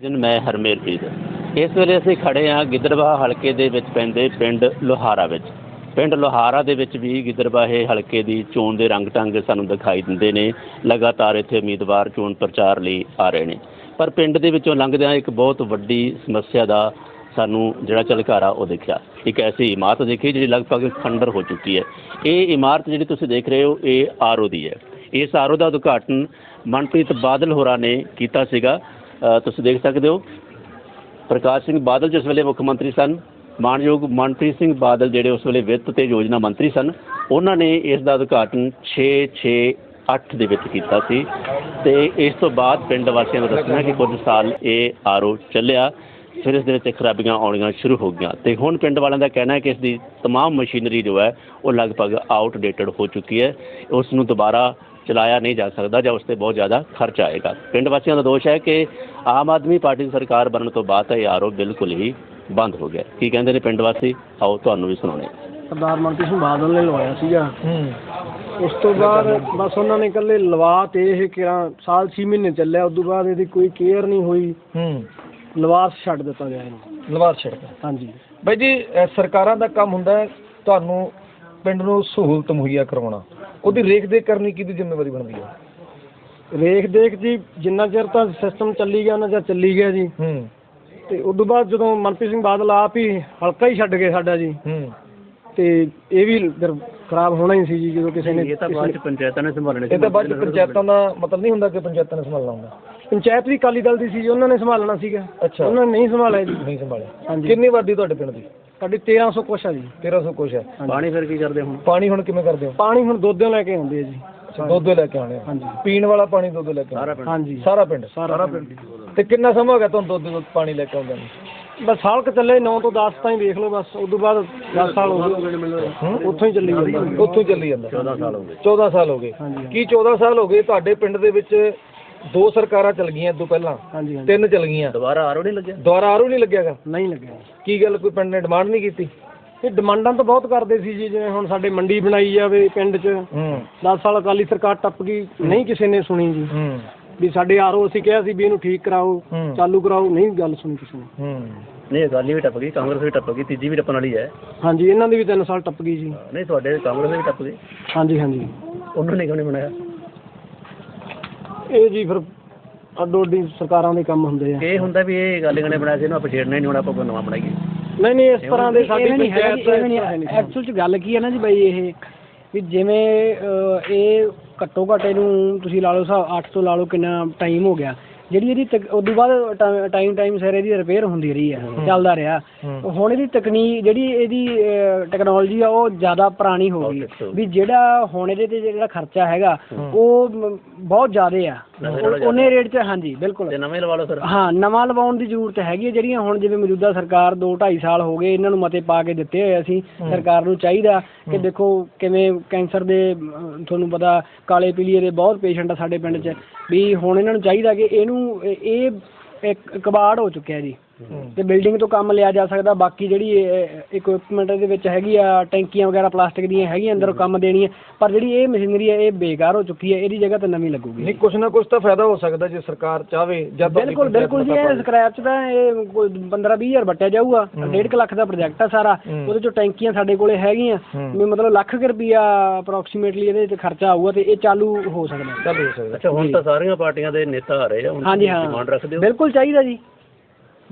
ਜਨ ਮੈਂ ਹਰਮੇਲਪ੍ਰੀਤ ਇਸ ਵੇਲੇ ਅਸੀਂ ਖੜੇ ਹਾਂ ਗਿੱਦੜਬਾਹਾ ਹਲਕੇ ਦੇ ਵਿੱਚ ਪੈਂਦੇ ਪਿੰਡ ਲੋਹਾਰਾ ਵਿੱਚ। ਪਿੰਡ ਲੋਹਾਰਾ ਦੇ ਵਿੱਚ ਵੀ ਗਿੱਦੜਬਾਹੇ ਹਲਕੇ ਦੀ ਚੋਣ ਦੇ ਰੰਗ ਢੰਗ ਸਾਨੂੰ ਦਿਖਾਈ ਦਿੰਦੇ ਨੇ। ਲਗਾਤਾਰ ਇੱਥੇ ਉਮੀਦਵਾਰ ਚੋਣ ਪ੍ਰਚਾਰ ਲਈ ਆ ਰਹੇ ਨੇ। ਪਰ ਪਿੰਡ ਦੇ ਵਿੱਚੋਂ ਲੰਘਦਿਆਂ ਇੱਕ ਬਹੁਤ ਵੱਡੀ ਸਮੱਸਿਆ ਦਾ ਸਾਨੂੰ ਜਿਹੜਾ ਝਲਕਾਰਾ ਉਹ ਦੇਖਿਆ। ਇੱਕ ਐਸੀ ਇਮਾਰਤ ਦੇਖੀ ਜਿਹੜੀ ਲਗਭਗ ਖੰਡਰ ਹੋ ਚੁੱਕੀ ਹੈ। ਇਹ ਇਮਾਰਤ ਜਿਹੜੀ ਤੁਸੀਂ ਦੇਖ ਰਹੇ ਹੋ, ਇਹ ਆਰਓ ਦੀ ਹੈ। ਇਸ ਆਰਓ ਦਾ ਉਦਘਾਟਨ ਮਨਪ੍ਰੀਤ ਬਾਦਲ ਹੋਰਾਂ ਨੇ ਕੀਤਾ ਸੀਗਾ। ਤੁਸੀਂ ਦੇਖ ਸਕਦੇ ਹੋ ਪ੍ਰਕਾਸ਼ ਸਿੰਘ ਬਾਦਲ ਜਿਸ ਵੇਲੇ ਮੁੱਖ ਮੰਤਰੀ ਸਨ ਮਾਨਯੋਗ ਮਨਪ੍ਰੀਤ ਸਿੰਘ ਬਾਦਲ ਜਿਹੜੇ ਉਸ ਵੇਲੇ ਵਿੱਤ ਤੇ ਯੋਜਨਾ ਮੰਤਰੀ ਸਨ ਉਹਨਾਂ ਨੇ ਇਸ ਦਾ ਉਦਘਾਟਨ 6 6 8 ਦੇ ਵਿੱਚ ਕੀਤਾ ਸੀ ਤੇ ਇਸ ਤੋਂ ਬਾਅਦ ਪਿੰਡ ਵਾਸੀਆਂ ਨੇ ਦੱਸਿਆ ਕਿ ਕੁਝ ਸਾਲ ਇਹ ਆਰਓ ਚੱਲਿਆ ਫਿਰ ਇਸ ਦੇ ਵਿੱਚ ਖਰਾਬੀਆਂ ਆਉਣੀਆਂ ਸ਼ੁਰੂ ਹੋ ਗਈਆਂ ਤੇ ਹੁਣ ਪਿੰਡ ਵਾਲਿਆਂ ਦਾ ਕਹਿਣਾ ਹੈ ਕਿ ਇਸ ਦੀ तमाम ਮਸ਼ੀਨਰੀ ਜੋ ਹੈ ਉਹ ਲਗਭਗ ਆਊਟਡੇਟਡ ਹੋ ਚੁੱਕੀ ਹੈ ਉਸ ਨੂੰ ਦੁਬਾਰਾ ਚਲਾਇਆ ਨਹੀਂ ਜਾ ਸਕਦਾ ਜਾਂ ਉਸ ਤੇ ਬਹੁਤ ਜ਼ਿਆਦਾ ਖਰਚ ਆਏਗਾ। ਪਿੰਡ ਵਾਸੀਆਂ ਦਾ ਦੋਸ਼ ਹੈ ਕਿ ਆਮ ਆਦਮੀ ਪਾਰਟੀ ਦੀ ਸਰਕਾਰ ਬਣਨ ਤੋਂ ਬਾਅਦ ਤਾਂ ਇਹ ਆਰਓ ਬਿਲਕੁਲ ਹੀ ਬੰਦ ਹੋ ਗਿਆ। ਕੀ ਕਹਿੰਦੇ ਨੇ ਪਿੰਡ ਵਾਸੀ? ਆਓ ਤੁਹਾਨੂੰ ਵੀ ਸੁਣਾਉਣੇ ਸਰਦਾਰ ਮਨਪ੍ਰੀਤ ਸਿੰਘ ਬਾਦਲ ਨੇ ਲਵਾਇਆ ਸੀਗਾ। ਉਸ ਤੋਂ ਬਾਅਦ ਬਸ ਉਹਨਾਂ ਨੇ ਇਕੱਲੇ ਲਵਾ ਤੇ ਇਹ ਕਿਰਾਂ ਸਾਲ 6 ਮਹੀਨੇ ਚੱਲਿਆ ਉਸ ਤੋਂ ਬਾਅਦ ਇਹਦੀ ਕੋਈ ਕੇਅਰ ਨਹੀਂ ਹੋਈ। ਹੂੰ। ਲਵਾਸ ਛੱਡ ਦਿੱਤਾ ਗਿਆ ਇਹਨੂੰ। ਲਵਾਰ ਛੜਕਾ ਹਾਂਜੀ। ਬਾਈ ਜੀ ਸਰਕਾਰਾਂ ਦਾ ਕੰਮ ਹੁੰਦਾ ਹੈ ਤੁਹਾਨੂੰ ਪਿੰਡ ਨੂੰ ਸਹੂਲਤ ਮੁਹੱਈਆ ਕਰਵਾਉਣਾ। ਉਹਦੀ ਰੇਖ ਦੇਖ ਕਰਨੀ ਕਿਹਦੀ ਜ਼ਿੰਮੇਵਾਰੀ ਬਣਦੀ ਹੈ ਰੇਖ ਦੇਖ ਜੀ ਜਿੰਨਾ ਚਿਰ ਤਾਂ ਸਿਸਟਮ ਚੱਲੀ ਗਿਆ ਉਹਨਾਂ ਚਿਰ ਚੱਲੀ ਗਿਆ ਜੀ। ਹੂੰ। ਤੇ ਉਸ ਤੋਂ ਬਾਅਦ ਜਦੋਂ ਮਨਪ੍ਰੀਤ ਸਿੰਘ ਬਾਦਲ ਆਪ ਹੀ ਹਲਕਾ ਹੀ ਛੱਡ ਗਏ ਸਾਡਾ ਜੀ। ਹੂੰ। ਤੇ ਇਹ ਵੀ ਫਿਰ ਖਰਾਬ ਹੋਣਾ ਹੀ ਸੀ ਜੀ ਜਦੋਂ ਕਿਸੇ ਨੇ ਇਹ ਤਾਂ ਬਾਅਦ ਚ ਪੰਚਾਇਤਾਂ ਨੇ ਸੰਭਾਲਣੇ ਇਹ ਤਾਂ ਬਾਅਦ ਚ ਪੰਚਾਇਤਾਂ ਦਾ ਮਤਲਬ ਨਹੀਂ ਹੁੰਦਾ ਕਿ ਪੰਚਾਇਤਾਂ ਨੇ ਸੰਭਾਲਣਾ ਹੁੰਦਾ। ਪੰਚਾਇਤ ਵੀ ਅਕਾਲੀ ਦਲ ਦੀ ਸੀ ਜੀ ਉਹਨਾਂ ਨੇ ਸੰਭਾਲਣਾ ਸੀਗਾ। ਅੱਛਾ। ਉਹਨਾਂ ਨੇ ਨਹੀਂ ਸੰਭਾਲਿਆ ਜੀ। ਨਹੀਂ ਸੰਭਾਲਿਆ। ਹਾਂਜੀ। ਕਿੰਨੀ ਵਾਦੀ ਤੁਹਾਡੇ ਪਿੰਡ ਦੀ? ਸਾਡੀ 1300 ਕੁਛ ਆ ਜੀ। 1300 ਕੁਛ ਹੈ ਪਾਣੀ ਫਿਰ ਕੀ ਕਰਦੇ ਹੁਣ? ਪਾਣੀ ਹੁਣ ਕਿਵੇਂ ਕਰਦੇ ਹੋ? ਪਾਣੀ ਹੁਣ ਦੁੱਧੋਂ ਲੈ ਕੇ ਆਉਂਦੇ ਆ ਜੀ। ਦੁੱਧ ਲੈ ਕੇ ਆਉਣੇ ਆ। ਹਾਂਜੀ। ਪੀਣ ਵਾਲਾ ਪਾਣੀ ਦੁੱਧ ਲੈ ਕੇ ਹਾਂਜੀ। ਸਾਰਾ ਪਿੰਡ। ਸਾਰਾ ਪਿੰਡ। ਤੇ ਕਿੰਨਾ ਸਮਾਂ ਹੋ ਗਿਆ ਤੁਹਾਨੂੰ ਦੁੱਧ ਦੁੱਧ ਪਾਣੀ ਲੈ ਕੇ ਆਉਂਦੇ ਨੂੰ? ਬਸ ਸਾਲ ਕ ਚੱਲੇ 9 ਤੋਂ 10 ਤਾਈਂ ਦੇਖ ਲਓ ਬਸ। ਉਸ ਤੋਂ ਬਾਅਦ 10 ਸਾਲ ਹੋ ਗਏ? ਉੱਥੋਂ ਹੀ ਚੱਲੀ ਜਾਂਦਾ। ਉੱਥੋਂ ਹੀ ਚੱਲੀ ਜਾਂਦਾ। 14 ਸਾਲ ਹੋ ਗਏ। 14 ਸਾਲ ਹੋ ਗਏ। ਕੀ 14 ਸਾਲ ਹੋ ਗਏ ਤੁਹਾਡੇ ਪਿੰਡ ਦੇ ਵਿੱਚ ਦੋ ਸਰਕਾਰਾਂ ਚੱਲ ਗਈਆਂ ਇਹ ਤੋਂ ਪਹਿਲਾਂ। ਹਾਂਜੀ ਹਾਂਜੀ। ਤਿੰਨ ਚੱਲ ਗਈਆਂ। ਦੁਬਾਰਾ ਆਰਓ ਨਹੀਂ ਲੱਗਿਆ? ਦੁਬਾਰਾ ਆਰੂ ਨਹੀਂ ਲੱਗਿਆਗਾ? ਨਹੀਂ ਲੱਗਿਆ। ਕੀ ਗੱਲ ਕੋਈ ਪਿੰਡ ਨੇ ਡਿਮਾਂਡ ਨਹੀਂ ਕੀਤੀ? ਇਹ ਡਿਮਾਂਡਾਂ ਤਾਂ ਬਹੁਤ ਕਰਦੇ ਸੀ ਜੀ ਜਿਵੇਂ ਹੁਣ ਸਾਡੇ ਮੰਡੀ ਬਣਾਈ ਜਾਵੇ ਪਿੰਡ 'ਚ। ਹੂੰ। 10 ਸਾਲ ਅਕਾਲੀ ਸਰਕਾਰ ਟੱਪ ਗਈ ਨਹੀਂ ਕਿਸੇ ਨੇ ਸੁਣੀ ਜੀ। ਹੂੰ। ਵੀ ਸਾਡੇ ਆਰਓ ਅਸੀਂ ਕਿਹਾ ਸੀ ਵੀ ਇਹਨੂੰ ਠੀਕ ਕਰਾਓ ਹੂੰ। ਚਾਲੂ ਕਰਾਓ ਨਹੀਂ ਗੱਲ ਸੁਣੀ ਕਿਸੇ ਨੇ। ਹੂੰ। ਨਹੀਂ ਅਕਾਲੀ ਵੀ ਟੱਪ ਗਈ ਕਾਂਗਰਸ ਵੀ ਟੱਪ ਗਈ ਤੀਜੀ ਵੀ ਟੱਪਣ ਵਾਲੀ ਹੈ। ਹਾਂਜੀ ਇਹਨਾਂ ਦੀ ਵੀ 3 ਸਾਲ ਟੱਪ ਗਈ ਜੀ। ਨਹੀਂ ਤੁਹਾਡੇ ਕਾਂਗਰਸ ਵੀ ਟੱਪ ਗਈ ਹਾਂਜੀ ਹਾਂਜੀ। ਉਹਨਾਂ ਨੇ ਕਿਉਂ ਨਹੀਂ ਬਣਾਇਆ? ਇਹ ਜੀ ਫਿਰ ਅੱਡੋ ਅੱਡੀ ਸਰਕਾਰਾਂ ਦੇ ਕੰਮ ਹੁੰਦੇ ਆ। ਇਹ ਹੁੰਦਾ ਵੀ ਇਹ ਗੱਲ ਨੇ ਬਣਾਇਆ ਸੀ ਇਹਨੂੰ ਆਪਾਂ ਛੇੜਨਾ ਹੀ ਨਹੀਂ ਹੁਣ ਆਪਾਂ ਕੋਈ ਨਵਾਂ ਬਣਾਈਏ ਨਹੀਂ ਨਹੀਂ ਇਸ ਤਰ੍ਹਾਂ ਦੇ ਸਾਡੀ ਨਹੀਂ ਪੰਚਾਇਤ ਐਕਚੁਅਲ ਚ ਗੱਲ ਕੀ ਹੈ ਨਾ ਜੀ ਬਾਈ ਇਹ ਵੀ ਜਿਵੇਂ ਅਹ, ਇਹ ਘੱਟੋ ਘੱਟ ਇਹਨੂੰ ਤੁਸੀਂ ਲਾ ਲਓ ਹਿਸਾਬ 8 ਤੋਂ ਲਾ ਲਓ ਕਿੰਨਾ ਟਾਈਮ ਹੋ ਗਿਆ। ਜਿਹੜੀ ਇਹਦੀ ਤਕ- ਉਦੋਂ ਬਾਅਦ ਟਾਈਮ ਟਾਈਮ ਸਿਰ ਇਹਦੀ ਰਿਪੇਅਰ ਹੁੰਦੀ ਰਹੀ ਹੈ। ਚੱਲਦਾ ਰਿਹਾ। ਹੁਣ ਇਹਦੀ ਤਕਨੀਕ ਜਿਹੜੀ ਇਹਦੀ ਟੈਕਨੋਲੋਜੀ ਆ ਉਹ ਜ਼ਿਆਦਾ ਪੁਰਾਣੀ ਹੋ ਗਈ। ਵੀ ਜਿਹੜਾ ਹੁਣ ਇਹਦੇ ਤੇ ਜਿਹੜਾ ਖਰਚਾ ਹੈਗਾ ਉਹ ਮ- ਬਹੁਤ ਜ਼ਿਆਦਾ ਆ। ਉਹ- ਉਹਨੇ ਰੇਟ 'ਚ ਹਾਂਜੀ ਬਿਲਕੁਲ। ਤੇ ਨਵੇਂ ਲਵਾ ਲਓ ਫਿਰ। ਹਾਂ ਨਵਾਂ ਲਵਾਉਣ ਦੀ ਜ਼ਰੂਰਤ ਹੈਗੀ ਹੈ ਜਿਹੜੀਆਂ ਹੁਣ ਜਿਵੇਂ ਮੌਜੂਦਾ ਸਰਕਾਰ 2 2.5 ਸਾਲ ਹੋ ਗਏ ਇਹਨਾਂ ਨੂੰ ਮਤੇ ਪਾ ਕੇ ਦਿੱਤੇ ਹੋਏ ਅਸੀਂ ਸਰਕਾਰ ਨੂੰ ਚਾਹੀਦਾ ਕਿ ਦੇਖੋ ਕਿਵੇਂ ਕੈਂਸਰ ਦੇ ਤੁਹਾਨੂੰ ਪਤਾ ਕਾਲੇ ਪੀਲੀਏ ਦੇ ਬਹੁਤ ਪੇਸ਼ੈਂਟ ਆ ਸਾਡੇ ਪਿੰਡ 'ਚ ਵੀ ਹੁਣ ਇਹਨਾਂ ਨੂੰ ਚਾਹੀਦਾ ਕਿ ਇਹਨੂੰ ਇਹ- ਇਹ ਇੱਕ ਕਬਾੜ ਹੋ ਚੁੱਕਿਆ ਜੀ। ਤੇ ਬਿਲਡਿੰਗ ਤੋਂ ਕੰਮ ਲਿਆ ਜਾ ਸਕਦਾ ਬਾਕੀ ਜਿਹੜੀ ਇਕਵਿਪਮੈਂਟ ਦੇ ਵਿੱਚ ਹੈਗੀ ਆ ਟੈਂਕੀਆਂ ਵਗੈਰਾ ਪਲਾਸਟਿਕ ਦੀਆਂ ਹੈਗੀਆਂ ਅੰਦਰ ਕੰਮ ਦੇਣੀ ਹੈ ਪਰ ਜਿਹੜੀ ਇਹ ਮਸ਼ੀਨਰੀ ਹੈ ਇਹ ਬੇਕਾਰ ਹੋ ਚੁੱਕੀ ਹੈ ਇਹਦੀ ਜਗ੍ਹਾ ਤੇ ਨਵੀਂ ਲੱਗੂਗੀ। ਨਹੀਂ ਕੁਛ ਨਾ ਕੁਛ ਤਾਂ ਫਾਇਦਾ ਹੋ ਸਕਦਾ ਜੇ ਸਰਕਾਰ ਚਾਹਵੇ ਜਾਂ ਤੁਹਾਡੀ ਬਿਲਕੁਲ ਬਿਲਕੁਲ ਜੀ ਇਹ ਸਕ੍ਰੈਪ ਚ ਤਾਂ ਇਹ 15 20000 ਵੱਟਿਆ ਜਾਊਗਾ 1.5 ਲੱਖ ਦਾ ਪ੍ਰੋਜੈਕਟ ਆ ਸਾਰਾ ਉਹਦੇ ਚੋਂ ਟੈਂਕੀਆਂ ਸਾਡੇ ਕੋਲੇ ਹੈਗੀਆਂ ਵੀ ਮਤਲਬ ਲੱਖ ਕੁ ਰੁਪਈਆ ਅਪਰੋਕਸੀਮੇਟਲੀ ਇਹਦੇ ਤੇ ਖਰਚਾ ਆਊਗਾ ਤੇ ਇਹ ਚਾਲੂ ਹੋ ਸਕਦਾ। ਚੱਲ ਹੋ ਸਕਦਾ। ਅੱਛਾ ਹੁਣ ਤਾਂ ਸਾਰੀਆਂ ਪਾਰਟੀਆਂ ਦੇ ਨੇਤਾ ਆ ਰਹੇ ਆ ਹੁਣ ਹਾਂਜੀ ਹਾਂ। ਡਿਮਾਂਡ ਰੱਖਦੇ ਹੋ। ਬਿਲਕੁਲ ਚਾਹੀਦਾ ਜੀ।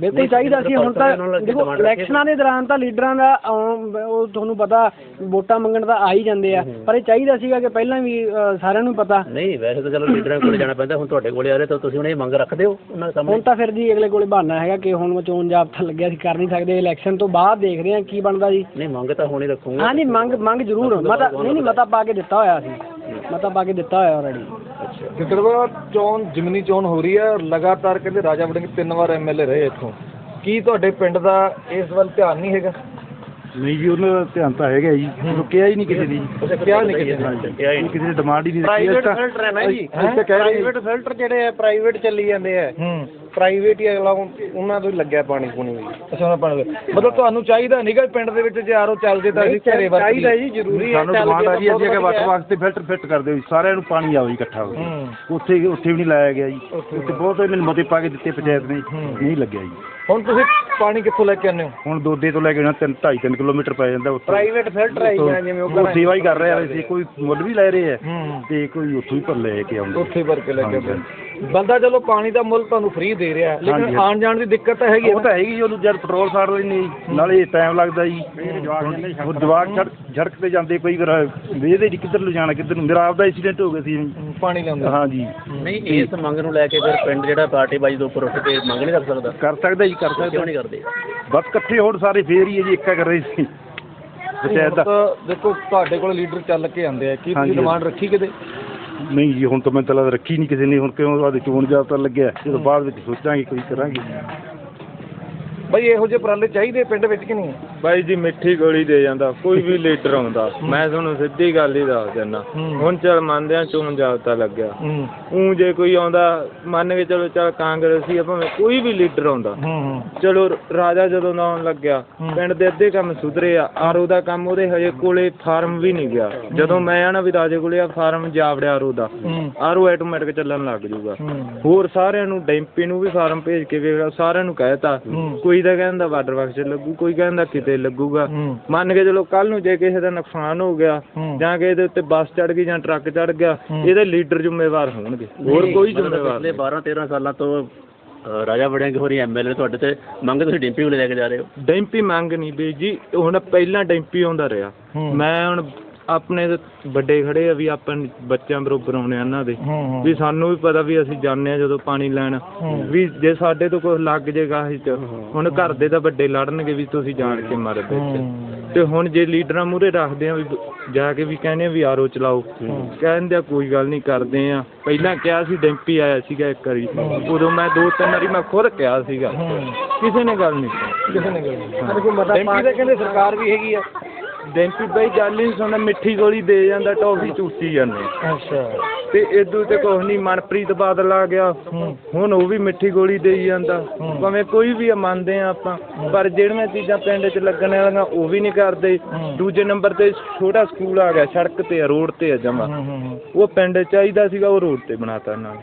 ਬਿਲਕੁਲ ਚਾਹੀਦਾ ਸੀ। ਹੁਣ ਤਾਂ ਦੇਖੋ ਹੈ। ਇਲੈਕਸ਼ਨਾਂ ਦੇ ਦੌਰਾਨ ਤਾਂ ਲੀਡਰਾਂ ਦਾ ਆਉਣ- ਉਹ ਤੁਹਾਨੂੰ ਪਤਾ ਵੋਟਾਂ ਮੰਗਣ ਤਾਂ ਆ ਹੀ ਜਾਂਦੇ ਆ। ਪਰ ਇਹ ਚਾਹੀਦਾ ਸੀਗਾ ਕਿ ਪਹਿਲਾਂ ਵੀ ਸਾਰਿਆਂ ਨੂੰ ਪਤਾ। ਨਹੀਂ ਵੈਸੇ ਤਾਂ ਚਲੋ ਲੀਡਰਾਂ ਕੋਲ ਜਾਣਾ ਪੈਂਦਾ। ਹੁਣ ਤੁਹਾਡੇ ਕੋਲੇ ਆ ਰਹੇ ਤਾਂ ਤੁਸੀਂ ਹੁਣ ਇਹ ਮੰਗ ਰੱਖਦੇ ਹੋ ਉਹਨਾਂ ਦੇ ਹੁਣ ਸਾਹਮਣੇ ਤਾਂ ਫਿਰ ਜੀ ਅਗਲੇ ਕੋਲੇ ਬਹਾਨਾ ਹੈਗਾ ਕਿ ਹੁਣ ਚੋਣ ਜਾਬਤਾ ਲੱਗਿਆ ਸੀ ਕਰ ਨਹੀਂ ਸਕਦੇ। ਇਲੈਕਸ਼ਨ ਤੋਂ ਬਾਅਦ ਦੇਖਦੇ ਆ ਕੀ ਬਣਦਾ ਜੀ। ਨਹੀਂ ਮੰਗ ਤਾਂ ਹੁਣ ਹੀ ਰੱਖੂਗੇ। ਹਾਂ ਨਹੀਂ ਮੰਗ ਮੰਗ ਜ਼ਰੂਰ। ਮਤਾ ਨਹੀਂ ਨਹੀਂ ਮਤਾ ਪਾ ਕੇ ਦਿੱਤਾ ਹੋਇਆ ਸੀ। ਮਤਾ ਪਾ ਕੇ ਦਿੱਤਾ ਹੋਇਆ ਆਲਰੇਡੀ ਗਿੱਦੜਵਾ ਚੋਣ, ਜਿਮਨੀ ਚੋਣ ਹੋ ਰਹੀ ਹੈ ਔਰ ਲਗਾਤਾਰ ਕਹਿੰਦੇ ਰਾਜਾ ਵੜਿੰਗ ਤਿੰਨ ਵਾਰ ਐਮਐਲਏ ਰਹੇ ਇੱਥੋਂ। ਕੀ ਤੁਹਾਡੇ ਪਿੰਡ ਦਾ ਇਸ ਵੱਲ ਧਿਆਨ ਨਹੀਂ ਹੈਗਾ? ਨਹੀਂ ਜੀ ਉਹਨਾਂ ਦਾ ਧਿਆਨ ਤਾਂ ਹੈਗਾ ਜੀ। ਰੁਕਿਆ ਹੀ ਨਹੀਂ ਕਿਸੇ ਦੀ ਅੱਛਾ ਕਿਹਾ ਨਹੀਂ ਕਿਸੇ ਨੇ ਹਾਂਜੀ। ਕਿਸੇ ਦੀ ਡਿਮਾਂਡ ਹੀ ਨਹੀਂ ਰੱਖੀ ਪ੍ਰਾਈਵੇਟ ਫਿਲਟਰ ਹੈ ਨਾ ਜੀ। ਕਹਿ ਪ੍ਰਾਈਵੇਟ ਫਿਲਟਰ ਜਿਹੜੇ ਆ ਪ੍ਰਾਈਵੇਟ ਚੱਲੀ ਜਾਂਦੇ ਆ। ਹੂੰ। ਪ੍ਰਾਈਵੇਟ ਹੀ ਅਗਲਾ ਉਹਨਾਂ ਤੋਂ ਹੀ ਲੱਗਿਆ ਪਾਣੀ ਪੂਣੀ ਵੀ। ਅੱਛਾ ਉਹਨਾਂ ਪਾਣੀ ਮਤਲਬ ਤੁਹਾਨੂੰ ਚਾਹੀਦਾ ਨਹੀਂਗਾ ਪਿੰਡ ਦੇ ਵਿੱਚ ਜੇ ਆਰੋ ਚੱਲਦੇ ਤਾਂ ਅਸੀਂ ਘਰੇ ਵਰਤ ਚਾਹੀਦਾ ਜੀ ਜ਼ਰੂਰੀ ਹੈ ਸਾਨੂੰ ਡਿਮਾਂਡ ਆ ਜੀ ਕੇ ਅਸੀਂ ਵੱਖ ਵਧੀਆ। ਵਾਸਤੇ ਫਿਲਟਰ ਫਿੱਟ ਕਰ ਦਿਓ ਜੀ। ਸਾਰਿਆਂ ਨੂੰ ਪਾਣੀ ਆਵੇ ਇਕੱਠਾ ਕੇ। ਹੂੰ। ਉੱਥੇ ਉੱਥੇ ਵੀ ਨਹੀਂ ਲਾਇਆ ਗਿਆ ਜੀ। ਉੱਥੇ ਬਹੁਤ ਮੈਨੂੰ ਮਤੇ ਪਾ ਕੇ ਦਿੱਤੇ ਪੰਚਾਇਤ ਨੇ। ਨਹੀਂ ਲੱਗਿਆ ਜੀ। ਹੁਣ ਤੁਸੀਂ ਪਾਣੀ ਕਿੱਥੋਂ ਲੈ ਕੇ ਆਉਂਦੇ ਹੋ? ਹੁਣ ਦੋਦੇ ਤੋਂ ਲੈ ਕੇ ਨਾ 3 2.5 ਕਿਲੋਮੀਟਰ ਪੈ ਜਾਂਦਾ ਉੱਥੇ। ਪ੍ਰਾਈਵੇਟ ਫਿਲਟਰ ਆਈ ਜਾਂ ਜਿਵੇਂ ਉਹ ਉਹ ਸੇਵਾ ਹੀ ਕਰ ਰਹੇ ਆ ਵੈਸੇ ਕੋਈ ਮੁੱਲ ਵੀ ਲੈ ਰਹੇ ਆ ਹੂੰ। ਤੇ ਕੋਈ ਉੱਥੋਂ ਹੀ ਪਰ ਲੈ ਕੇ ਆਉਂਦੇ ਉੱਥੇ ਕੇ ਲੈ ਕੇ ਆਉਂਦੇ ਬੰਦਾ ਚਲੋ ਪਾਣੀ ਦਾ ਮੁੱਲ ਤੁਹਾਨੂੰ ਫ੍ਰੀ ਦੇ ਰਿਹਾ ਲੇਕਿਨ। ਆਉਣ ਜਾਣ ਦੀ ਦਿੱਕਤ ਤਾਂ ਹੈਗੀ ਹੈ ਉਹ ਤਾਂ ਹੈਗੀ ਜੀ ਉਹਨੂੰ ਜਦ ਪੈਟਰੋਲ ਸਾੜ ਜੀ ਨਾਲੇ ਟਾਈਮ ਲੱਗਦਾ ਜੀ। ਉਹ ਜਵਾਕ ਸੜਕ ਤੇ ਜਾਂਦੇ ਕੋਈ ਵਾਰ ਵੇਖਦੇ ਜੀ ਕਿੱਧਰ ਨੂੰ ਜਾਣਾ ਕਿੱਧਰ ਨੂੰ? ਮੇਰਾ ਆਪਦਾ ਐਕਸੀਡੈਂਟ ਹੋ ਗਿਆ ਸੀ। ਪਾਣੀ ਲਿਆਉਂਦੇ। ਹਾਂ ਜੀ ਨਹੀਂ ਇਸ ਮੰਗ ਨੂੰ ਲੈ ਕੇ ਫਿਰ ਪਿੰਡ ਜਿਹੜਾ ਪਾਰਟੀ ਬਾਜੀ ਤੋਂ ਉੱਪਰ ਉੱਠ ਕੇ ਮੰਗ ਨਹੀਂ ਕਰ ਸਕਦਾ। ਕਰ ਸਕਦਾ ਜੀ ਕਰ ਕਿਉਂ ਸਕਦਾ। ਨਹੀਂ ਕਰਦੇ? ਬਸ ਇਕੱਠੇ ਹੋਣ ਸਾਰੇ ਫੇਰ ਹੀ ਹੈ ਜੀ ਇੱਕਾ ਕਰ ਰਹੇ ਸੀ। ਪੰਚਾਇਤ ਦਾ ਦੇਖੋ ਤੁਹਾਡੇ ਕੋਲ ਲੀਡਰ ਚੱਲ ਕੇ ਆਉਂਦੇ ਆ। ਕੀ ਤੁਸੀਂ। ਡਿਮਾਂਡ ਰੱਖੀ ਕਿਤੇ? ਨਹੀਂ ਜੀ ਹੁਣ ਤਾਂ ਮੈਂ ਤਾਂ ਲੱਗਦਾ ਰੱਖੀ ਨਹੀਂ ਕਿਸੇ ਨੇ ਹੁਣ ਕਿਉਂ ਉਹਦੇ ਚੋਣ ਜਾਬਤਾ ਲੱਗਿਆ? ਜਦੋਂ ਬਾਅਦ ਵਿੱਚ ਸੋਚਾਂਗੇ ਕੋਈ ਕਰਾਂਗੇ। ਬਈ ਇਹੋ ਜਿਹੇ ਉਪਰਾਲੇ ਚਾਹੀਦੇ ਪਿੰਡ ਵਿੱਚ ਕਿ ਨਹੀਂ? ਬਾਈ ਜੀ ਮਿੱਠੀ ਗੋਲੀ ਦੇ ਜਾਂਦਾ ਕੋਈ ਵੀ ਲੀਡਰ ਆਉਂਦਾ। ਮੈਂ ਤੁਹਾਨੂੰ ਸਿੱਧੀ ਗੱਲ ਹੀ ਦੱਸ ਦਿੰਦਾ। ਹੁਣ ਚੱਲ ਮੰਨਦੇ ਆ ਚੋਣ ਜਾਬਤਾ ਲੱਗਿਆ। ਉਹ ਜੇ ਕੋਈ ਆਉਂਦਾ ਮੰਨ ਕੇ ਚਲੋ ਚੱਲ ਕਾਂਗਰਸੀ ਆ ਭਾਵੇਂ ਕੋਈ ਵੀ ਲੀਡਰ ਆਉਂਦਾ। ਚਲੋ ਰਾਜਾ ਜਦੋਂ ਦਾ ਆਉਣ ਲੱਗਿਆ ਪਿੰਡ ਦੇ ਅੱਧੇ ਕੰਮ ਸੁਧਰੇ ਆ ਆਰੋ ਦਾ ਕੰਮ ਉਹਦੇ ਹਜੇ ਕੋਲੇ ਫਾਰਮ ਵੀ ਨਹੀਂ ਗਿਆ। ਜਦੋਂ ਮੈਂ ਆਣਾ ਵੀ ਰਾਜੇ ਕੋਲੇ ਆ ਫਾਰਮ ਜਾਵੜਿਆ ਆਰੋ ਦਾ। ਆਰੋ ਆਟੋਮੈਟਿਕ ਚੱਲਣ ਲੱਗ ਜੂਗਾ। ਹੋਰ ਸਾਰਿਆਂ ਨੂੰ ਡੈਂਪੀ ਨੂੰ ਵੀ ਫਾਰਮ ਭੇਜ ਕੇ ਵੇਖ ਸਾਰਿਆਂ ਨੂੰ ਕਹਿਤਾ। ਕੋਈ ਤਾਂ ਕਹਿੰਦਾ ਵਾਟਰ ਬਾਕਸ ਲੱਗੂ ਕੋਈ ਕਹਿੰਦਾ ਕਿਤੇ ਲੱਗੂਗਾ ਹੂੰ ਮੰਨ ਕੇ ਚਲੋ ਕੱਲ ਨੂੰ ਜੇ ਕਿਸੇ ਦਾ ਨੁਕਸਾਨ ਹੋ ਗਿਆ ਹੂੰ। ਜਾਂ ਕਿਸੇ ਦੇ ਉੱਤੇ ਬੱਸ ਚੜ ਗਈ ਜਾਂ ਟਰੱਕ ਚੜ ਗਿਆ ਇਹਦੇ ਲੀਡਰ ਜ਼ਿੰਮੇਵਾਰ ਹੋਣਗੇ ਹੋਰ ਕੋਈ ਜ਼ਿੰਮੇਵਾਰ ਪਿਛਲੇ 12 13 ਸਾਲਾਂ ਤੋਂ ਅ, ਰਾਜਾ ਵੜਿੰਗ ਹੋਰੀ ਐਮਐਲਏ ਤੁਹਾਡੇ ਤੇ ਮੰਗ ਤੁਸੀਂ ਡਿੰਪੀ ਕੋਲੇ ਲੈ ਕੇ ਜਾ ਰਹੇ ਹੋ ਨਹੀਂ। ਡੈਂਪੀ ਮੰਗ ਨਹੀਂ ਬਈ ਜੀ ਹੁਣ ਪਹਿਲਾਂ ਡੈਂਪੀ ਆਉਂਦਾ ਰਿਹਾ ਹੂੰ। ਮੈਂ ਹੁਣ ਆਪਣੇ ਤੇ ਵੱਡੇ ਖੜੇ ਆ ਵੀ ਆਪਾਂ ਬੱਚਿਆਂ ਬਰੋਬਰ ਆਉਣੇ ਆ ਇਹਨਾਂ ਦੇ। ਹੂੰ ਹੂੰ। ਵੀ ਸਾਨੂੰ ਵੀ ਪਤਾ ਵੀ ਅਸੀਂ ਜਾਂਦੇ ਆ ਜਦੋਂ ਪਾਣੀ ਲੈਣ। ਵੀ ਜੇ ਸਾਡੇ ਤੋਂ ਕੁਝ ਲੱਗ ਜੇਗਾ ਅਸੀਂ ਚ ਹੁਣ ਘਰ ਦੇ ਤਾਂ ਵੱਡੇ ਲੜਨਗੇ ਵੀ ਤੁਸੀਂ ਜਾਣ ਕੇ ਮਰ ਵਿੱਚ ਤੇ ਹੁਣ ਜੇ ਲੀਡਰਾਂ ਮੂਹਰੇ ਰੱਖਦੇ ਆ ਵੀ ਜਾ ਕੇ ਵੀ ਕਹਿੰਦੇ ਆ ਵੀ ਆਰੋ ਚਲਾਓ। ਕਹਿੰਦੇ ਆ ਕੋਈ ਗੱਲ ਨਹੀਂ ਕਰਦੇ ਆ। ਪਹਿਲਾਂ ਕਿਹਾ ਸੀ ਡੈਂਪੀ ਆਇਆ ਸੀਗਾ ਇੱਕ ਵਾਰੀ। ਉਦੋਂ ਮੈਂ ਦੋ ਤਿੰਨ ਵਾਰੀ ਮੈਂ ਖੁਦ ਕਿਹਾ ਸੀਗਾ। ਕਿਸੇ ਨੇ ਗੱਲ ਨਹੀਂ ਕਿਸੇ ਨੇ ਗੱਲ ਡੈਂਪੀ ਦਾ ਕਹਿੰਦੇ ਸਰਕਾਰ ਵੀ ਹੈਗੀ ਆ। ਡੈਂਪੀ ਬਈ ਗੱਲ ਨਹੀਂ ਸੁਣਦਾ ਮਿੱਠੀ ਗੋਲੀ ਦੇ ਜਾਂਦਾ ਟੌਫੀ ਚੂਸੀ ਜਾਂਦੇ। ਅੱਛਾ। ਤੇ ਇਦੋਂ ਤੇ ਕੁਛ ਨਹੀਂ ਮਨਪ੍ਰੀਤ ਬਾਦਲ ਆ ਗਿਆ। ਹੁਣ ਉਹ ਵੀ ਮਿੱਠੀ ਗੋਲੀ ਦੇਈ ਜਾਂਦਾ। ਭਾਵੇਂ ਕੋਈ ਵੀ ਆ, ਮੰਨਦੇ ਆ ਆਪਾਂ। ਪਰ ਜਿਹੜੀਆਂ ਚੀਜ਼ਾਂ ਪਿੰਡ 'ਚ ਲੱਗਣ ਵਾਲੀਆਂ ਉਹ ਵੀ ਨਹੀਂ ਕਰਦੇ। ਦੂਜੇ ਨੰਬਰ ਤੇ ਛੋਟਾ ਸਕੂਲ ਆ ਗਿਆ ਸੜਕ ਤੇ ਆ ਰੋਡ ਤੇ ਆ ਜਮਾ। ਉਹ ਪਿੰਡ ਚਾਹੀਦਾ ਸੀਗਾ ਉਹ ਰੋਡ ਤੇ ਬਣਾਤਾ ਇਹਨਾਂ ਨੇ।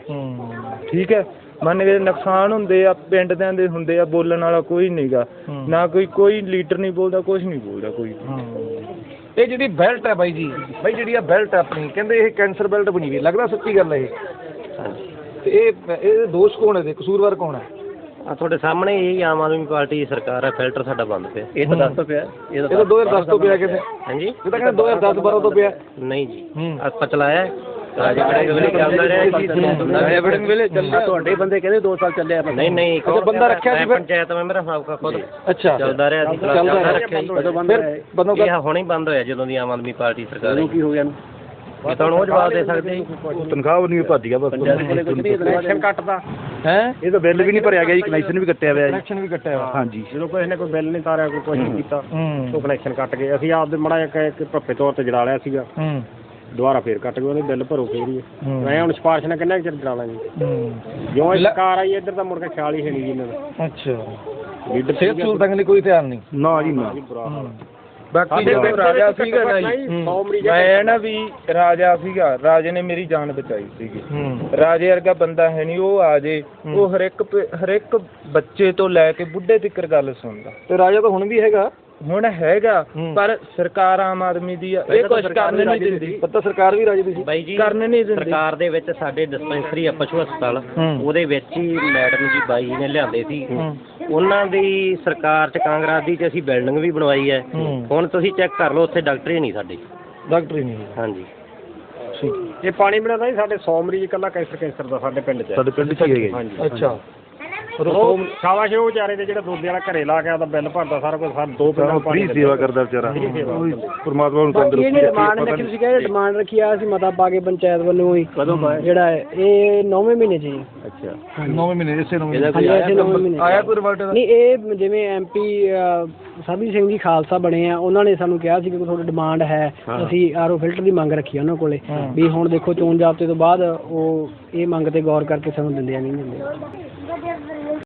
ਠੀਕ ਹੈ? ਮੰਨ ਕੇ ਨੁਕਸਾਨ ਹੁੰਦੇ ਆ ਪਿੰਡ ਦਿਆਂ ਦੇ ਹੁੰਦੇ ਆ ਬੋਲਣ ਵਾਲਾ ਕੋਈ ਨਹੀਂਗਾ ਨਾ ਕੋਈ ਕੋਈ ਲੀਡਰ ਨਹੀਂ ਬੋਲਦਾ ਕੁਝ ਨਹੀਂ ਬੋਲਦਾ ਕੋਈ। ਇਹ ਜਿਹੜੀ ਬੈਲਟ ਹੈ ਬਾਈ ਜੀ ਬਾਈ ਜਿਹੜੀ ਆ ਬੈਲਟ ਆਪਣੀ ਕਹਿੰਦੇ ਇਹ ਕੈਂਸਰ ਬੈਲਟ ਬਣੀ ਹੋਈ ਹੈ। ਲੱਗਦਾ ਸੱਚੀ ਗੱਲ ਹੈ ਇਹ। ਤੇ ਇਹ ਇਹ ਦੋਸ਼ ਕੌਣ ਹੈ ਦੇ ਕਸੂਰਵਾਰ ਕੌਣ ਹੈ ਆ ਤੁਹਾਡੇ ਸਾਹਮਣੇ ਇਹ ਆਮ ਆਦਮੀ ਪਾਰਟੀ ਦੀ ਸਰਕਾਰ ਹੈ ਫਿਲਟਰ ਸਾਡਾ ਬੰਦ ਪਿਆ। ਇਹ ਤਾਂ ਦੱਸ ਤੋਂ ਪਿਆ ਇਹ ਤਾਂ 2010 ਤੋਂ ਪਿਆ ਕਿਤੇ ਹਾਂਜੀ। ਇਹ ਤਾਂ ਕਹਿੰਦੇ 2010 12 ਤੋਂ ਪਿਆ। ਨਹੀਂ ਜੀ। ਹੂੰ ਆਪਾਂ ਚਲਾਇਆ। ਬੜੇ ਵੇਲੇ ਚੱਲਿਆ ਤੁਹਾਡੇ ਬੰਦੇ ਕਹਿੰਦੇ 2 ਸਾਲ ਚੱਲਿਆ ਆਪਾਂ ਨਹੀਂ ਨਹੀਂ ਅੱਛਾ, ਬੰਦਾ ਰੱਖਿਆ ਸੀ ਮੈਂ ਫਿਰ? ਪੰਚਾਇਤ ਮੈਂਬਰ ਹਾਂ ਸਾਬਕਾ ਖੁਦ। ਅੱਛਾ। ਚੱਲਦਾ ਰਿਹਾ ਜੀ ਚੱਲਦਾ ਰਿਹਾ। ਰੱਖਿਆ ਜੀ ਕਦੋਂ ਬੰਦ ਫਿਰ ਹੈ ਬੰਦੋ ਇਹ ਹੁਣੇ ਹੀ ਬੰਦ ਹੋਇਆ ਜਦੋਂ ਦੀ ਆਮ ਆਦਮੀ ਪਾਰਟੀ ਸਰਕਾਰ ਆਈ। ਇਹਨੂੰ ਕੀ ਹੋ ਗਿਆ ਨੂੰ? ਇਹ ਤੁਹਾਨੂੰ ਉਹ ਜਵਾਬ ਦੇ ਸਕਦੇ ਜੀ। ਉਹ ਤਨਖਾਹ ਵੀ ਨਹੀਂ ਭੱਜ ਗਿਆ ਬਸ। ਪੰਚਾਇਤ ਕੋਲੇ ਕੁਝ ਨਹੀਂ ਕਨੈਕਸ਼ਨ ਕੱਟਦਾ। ਹੈ? ਇਹ ਤਾਂ ਬਿੱਲ ਵੀ ਨਹੀਂ ਭਰਿਆ ਗਿਆ ਜੀ ਕਨੈਕਸ਼ਨ ਵੀ ਕੱਟਿਆ ਹੋਇਆ ਜੀ। ਕਨੈਕਸ਼ਨ ਵੀ ਕੱਟਿਆ ਹੋਇਆ। ਹਾਂਜੀ। ਜਦੋਂ ਕਿਸੇ ਨੇ ਕੋਈ ਬਿੱਲ ਨਹੀਂ ਤਾਰਿਆ ਕੋਈ ਕੁਝ ਨਹੀਂ ਕੀਤਾ ਹੂੰ। ਉਹ ਕਨੈਕਸ਼ਨ ਕੱਟ ਗਏ। ਅਸੀਂ ਆਪਦੇ ਮੜਾ ਇੱਕ ਇੱਕ ਭੱਪੇ ਤੌਰ ਤੇ ਜੜਾ ਲਿਆ ਸੀਗਾ। ਦੁਬਾਰਾ ਫੇਰ ਕੱਟ ਗਏ ਉਹਦੇ ਬਿੱਲ ਭਰੋ ਫੇਰ ਹੀ ਹੂੰ। ਮੈਂ ਹੁਣ ਸਿਫਾਰਿਸ਼ ਨਾਲ ਕਿੰਨਾ ਕੁ ਚਿਰ ਜੜਾ ਲਾਂਗੇ? ਹੂੰ। ਜਿਉਂ ਇਹ ਸਰਕਾਰ ਆਈ ਇੱਧਰ ਤਾਂ ਮੁੜ ਕੇ ਖਿਆਲ ਹੀ ਹੈ ਨਹੀਂ ਜੀ ਇਹਨਾਂ ਦਾ। ਅੱਛਾ। ਲੀਡਰ ਸਿਹਤ ਸਹੂਲਤਾਂ ਲਈ ਕੋਈ ਧਿਆਨ ਨਹੀਂ? ਨਾ ਜੀ ਨਾ। ਬਾਕੀ ਜਦੋਂ ਰਾਜਾ ਸੀਗਾ ਨਾ ਜੀ ਮੈਂ ਨਾ ਵੀ ਰਾਜਾ ਸੀਗਾ ਰਾਜੇ ਨੇ ਮੇਰੀ ਜਾਨ ਬਚਾਈ ਸੀਗੀ। ਹੂੰ। ਰਾਜੇ ਵਰਗਾ ਬੰਦਾ ਹੈ ਨਹੀਂ ਉਹ ਆ ਜੇ। ਉਹ ਹਰ ਇੱਕ ਪ- ਹਰ ਇੱਕ ਬੱਚੇ ਤੋਂ ਲੈ ਕੇ ਬੁੱਢੇ ਤੱਕ ਗੱਲ ਸੁਣਦਾ। ਤੇ ਰਾਜਾ ਤਾਂ ਹੁਣ ਵੀ ਹੈਗਾ? ਹੁਣ ਹੈਗਾ। ਪਰ ਸਰਕਾਰ ਆਮ ਆਦਮੀ ਦੀ ਆ ਇਹ ਕੁਝ ਕਰਨ ਨਹੀਂ ਦਿੰਦੀ। ਪਤਾ ਸਰਕਾਰ ਵੀ ਰਾਜੇ ਦੀ ਸੀ ਬਾਈ ਜੀ ਕਰਨ ਨਹੀਂ ਦਿੰਦੀ। ਸਰਕਾਰ ਦੇ ਵਿੱਚ ਸਾਡੇ ਡਿਸਪੈਂਸਰੀ ਆ ਪਸ਼ੂ ਹਸਪਤਾਲ। ਹੂੰ। ਉਹਦੇ ਵਿੱਚ ਹੀ ਮੈਡਮ ਜੀ ਬਾਈ ਜੀ ਨੇ ਲਿਆਂਦੇ ਸੀ। ਉਹਨਾਂ ਦੀ ਸਰਕਾਰ ਚ ਕਾਂਗਰਸ ਦੀ ਚ ਅਸੀਂ ਬਿਲਡਿੰਗ ਵੀ ਬਣਵਾਈ ਹੈ। ਹੂੰ। ਹੁਣ ਤੁਸੀਂ ਚੈੱਕ ਕਰ ਲਓ ਉੱਥੇ ਡਾਕਟਰ ਹੀ ਨਹੀਂ ਸਾਡੇ। ਡਾਕਟਰ ਹੀ ਨਹੀਂ ਹਾਂਜੀ। ਇਹ ਪਾਣੀ ਬਿਨਾਂ ਤਾਂ ਜੀ ਸਾਡੇ 100 ਮਰੀਜ਼ ਇਕੱਲਾ ਕੈਂਸਰ ਕੈਂਸਰ ਦਾ ਸਾਡੇ ਪਿੰਡ 'ਚ ਹੈ। ਸਾਡੇ ਪਿੰਡ 'ਚ ਹੀ ਹੈਗਾ ਜੀ। ਅੱਛਾ। ਉਹ ਸ਼ਾਬਾਸ਼ ਉਹ ਵਿਚਾਰੇ ਦੇ ਜਿਹੜਾ ਦੋਦੇ ਵਾਲਾ ਘਰੇ ਲਾ ਕੇ ਆਪਦਾ ਬਿੱਲ ਭਰਦਾ ਸਾਰਾ ਕੁਝ ਹਰ ਦੋ ਪਿੰਡਾਂ ਪਾਣੀ ਸੇਵਾ ਕਰਦਾ ਵਿਚਾਰਾ। ਪਰਮਾਤਮਾ ਨੂੰ ਬਾਕੀ ਇਹਨੇ ਡਿਮਾਂਡ ਰੱਖੀ ਤੁਸੀਂ ਕਹਿੰਦੇ ਡਿਮਾਂਡ ਰੱਖੀ ਆ ਅਸੀਂ ਮਤਾ ਪਾ ਕੇ ਪੰਚਾਇਤ ਵੱਲੋਂ ਹੀ। ਕਦੋਂ ਜਿਹੜਾ ਹੈ, ਇਹ 9ਵੇਂ ਮਹੀਨੇ 'ਚ ਜੀ। ਅੱਛਾ। 9 ਮਹੀਨੇ ਇਸੇ ਨੂੰ ਹਾਂਜੀ ਐਸੇ 9ਵੇਂ ਮਹੀਨੇ 'ਚ। ਆਇਆ ਕੋਈ ਰਿਵਲਟ ਨਹੀਂ ਇਹ ਜਿਵੇਂ ਐਮਪੀ ਸਾਬੀ ਸਿੰਘ ਜੀ ਖਾਲਸਾ ਬਣੇ ਆ ਉਹਨਾਂ ਨੇ ਸਾਨੂੰ ਕਿਹਾ ਸੀ ਕਿ ਤੁਹਾਡੀ ਡਿਮਾਂਡ ਹੈ ਅਸੀਂ ਆਰਓ ਫਿਲਟਰ ਦੀ ਮੰਗ ਰੱਖੀ ਆ ਉਹਨਾਂ ਕੋਲੇ ਵੀ ਹੁਣ ਦੇਖੋ ਚੋਣ ਜ਼ਾਬਤੇ ਤੋਂ ਬਾਅਦ ਉਹ ਇਹ ਮੰਗ ਤੇ ਗੌਰ ਕਰਕੇ ਸਾਨੂੰ ਦਿੰਦੇ ਆ ਨਹੀਂ ਦਿੰਦੇ।